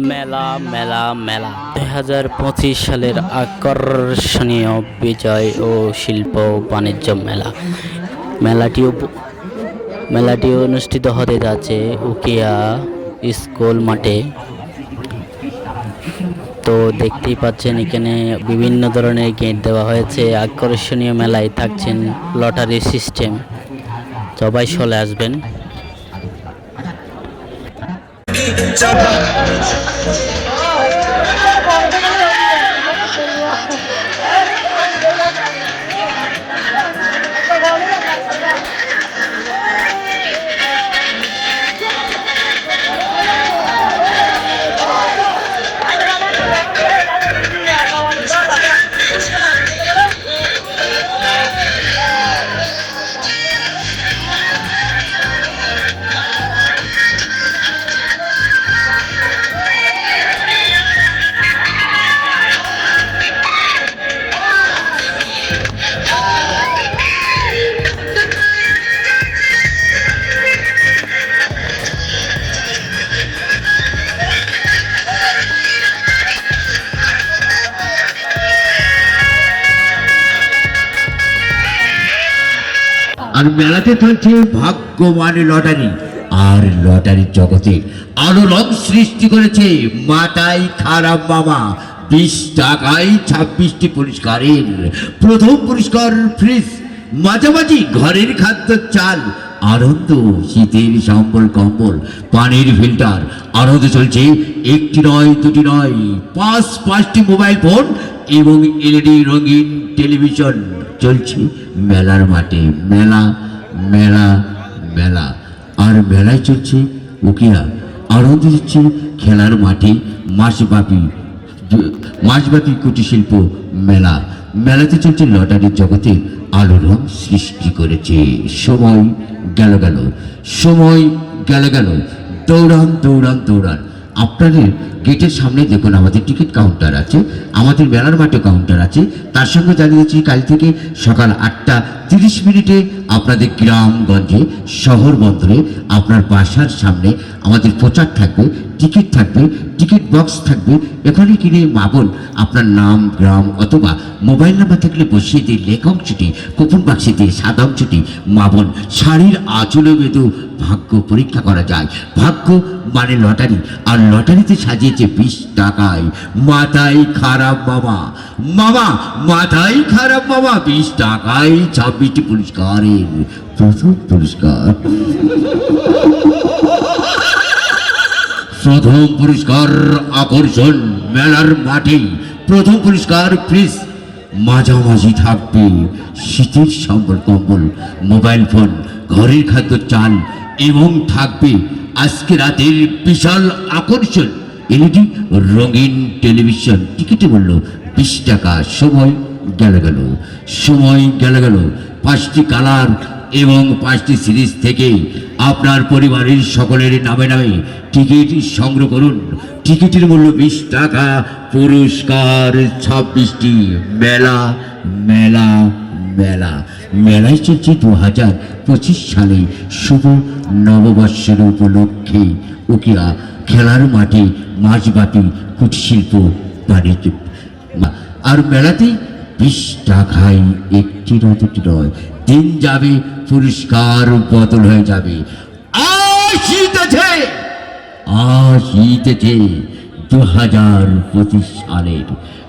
মেলা মেলা মেলা। দুই হাজার পঁচিশ সালের আকর্ষণীয় বিজয় ও শিল্প বাণিজ্য মেলা। মেলাটি উপ- মেলাটি অনুষ্ঠিত হতে যাচ্ছে উকিয়া স্কুল মাঠে। তো দেখতেই পাচ্ছেন, এখানে বিভিন্ন ধরনের গেট দেওয়া হয়েছে। আকর্ষণীয় মেলায় থাকছেন লটারি সিস্টেম। সবাই চলে আসবেন। Charge! আর মেলাতে থাকছে ভাগ্যবান লটারি। আর লটারির জগতে রং সৃষ্টি করেছে মাটাই খারাপ বাবা বিশ টাকায় ছাব্বিশটি পুরস্কারের। প্রথম পুরস্কার ফ্রিজ, মাঝামাঝি ঘরের খাদ্য চাল, আনন্দ, শীতের সম্বল কম্বল, পানির ফিল্টার, আনন্দ চলছে, একটি নয়, দুটি নয়, পাঁচ, পাঁচটি মোবাইল ফোন এবং এলইডি, রঙিন টেলিভিশন। চলছে মেলার মাঠে। মেলা মেলা মেলা। আর মেলায় চলছে উকিয়া আনন্দ দিচ্ছে খেলার মাঠে মাসব্যাপী মাসব্যাপী কুটির শিল্প মেলা। মেলাতে চলছে লটারির জগতে আলোড়ন সৃষ্টি করেছে। সময় গেল গেল, সময় গেল গেল। দৌড়ান দৌড়ান দৌড়ান। আপনাদের গেটের সামনে দেখুন, আমাদের টিকিট কাউন্টার আছে, আমাদের মেলার মাঠে কাউন্টার আছে। তার সঙ্গে জানিয়েছি কাল থেকে সকাল আটটা তিরিশ মিনিটে আপনাদের গ্রামগঞ্জে শহর বন্দরে আপনার বাসার সামনে আমাদের প্রচার থাকবে, টিকিট থাকবে, টিকিট বক্স থাকবে, এখানে কিনে মাবন, আপনার নাম, গ্রাম অথবা মোবাইল নাম্বার থাকলে বসিয়ে দিয়ে লেখ অংশটি কুপন বাক্সে দিয়ে সাদা অংশটি মাবন, শাড়ির আঁচলে বেঁধেও ভাগ্য পরীক্ষা করা যায়। ভাগ্য মানে লটারি, আর লটারিতে সাজিয়েছে বিশ টাকায়। মাথায় খারাপ মামা মামা, মাথায় খারাপ মামা, বিশ টাকায় ছাব্বিশটি পুরস্কারের প্রথম পুরস্কার প্রথম পুরস্কার আকর্ষণ মেলার মাঠে। প্রথম পুরস্কার ফ্রিজ। মাঝামাঝি থাকবে শীতের সম্বল কম্বল, মোবাইল ফোন, ঘরের খাদ্য চাল এবং থাকবে আজকে রাতের বিশাল আকর্ষণ। এলইডি, রঙিন টেলিভিশন, টিকিটে মূল্য বিশ টাকা, সময় গেল গেল। সময় গেল গেল পাঁচটি কালার এবং পাঁচটি সিরিজ থেকে আপনার পরিবারের সকলের নামে নামে টিকিট সংগ্রহ করুন। টিকিটের মূল্য বিশ টাকা। পুরস্কার ছাব্বিশটি মেলা মেলা মেলা। মেলায় চলছে দু হাজার পঁচিশ সালে শুভ নববর্ষের উপলক্ষে উকিয়া খেলার মাঠে মাঝব্যাপী কুটির শিল্প বাণিজ্য। আর মেলাতে বিশ টাকায় একটি দিন যাবে পুরস্কার বদল হয়ে যাবে। আসিতেছে আসিতেছে দু হাজার পঁচিশ সালের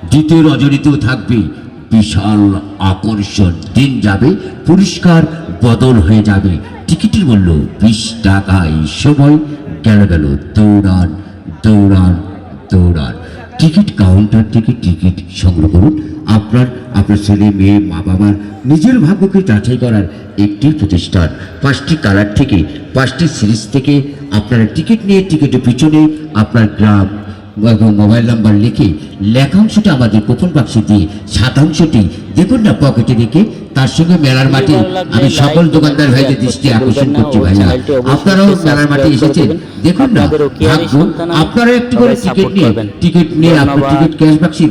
দ্বিতীয় রজনীতেও থাকবে বিশাল আকর্ষণ। দিন যাবে পুরস্কার বদল হয়ে যাবে। টিকিটের মূল্য বিশ টাকায় সময় গেল গেল। দৌড়ান দৌড়ান দৌড়ান। টিকিট, কাউন্টার থেকে টিকিট সংগ্রহ করুন। আপনার আপনার ছেলে, মেয়ে, মা বাবার নিজের ভাগ্যকে যাচাই করার একটি প্রতিষ্ঠান। পাঁচটি কালার থেকে, পাঁচটি সিরিজ থেকে আপনারা টিকিট নিয়ে টিকিটের পিছনে আপনার গ্রাম মোবাইল নাম্বার লিখে লেখাংশটি আমাদের কুপন বাক্সে দিয়ে শতাংশটি দেখুন না, পকেটে রেখে তার সঙ্গে মেলার মাঠে আমি সকল দোকানদার ভাইদের দৃষ্টি আকর্ষণ করছি ভাইয়া আপনারাও মেলার মাঠে এসেছেন? দেখুন না ভাগ্য আপনারা একটু করে টিকিট নিয়ে টিকিট নিয়ে আপনার টিকিট ক্যাশ বাক্সে